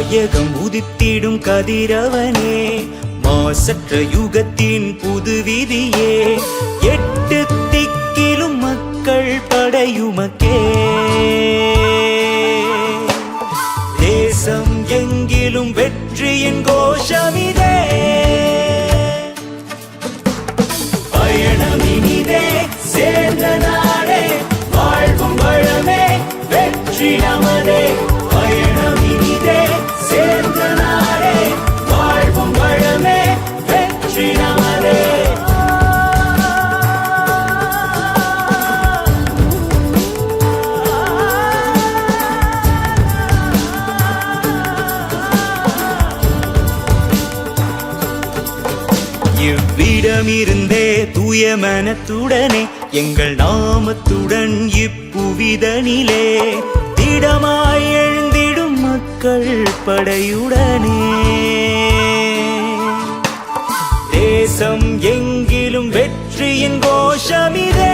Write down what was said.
தாயகம் உதித்திடும் கதிரவனே மாசற்ற யுகத்தின் புது விதியே எட்டு திக்கிலும் மக்கள் படையுமக்கே. தேசம் எங்கிலும் வெற்றியின் கோஷமிதே. பயணமினிதே சேர்ந்த நாடே வாழ்வும் வளமே வெற்றி நமதே இவ்விடமிருந்தே தூய மனத்துடனே எங்கள் நாமத்துடன் இப்புவிதனிலே திடமாய் எழுந்திடும் மக்கள் படையுடனே. தேசம் எங்கிலும் வெற்றியின் கோஷமிதே.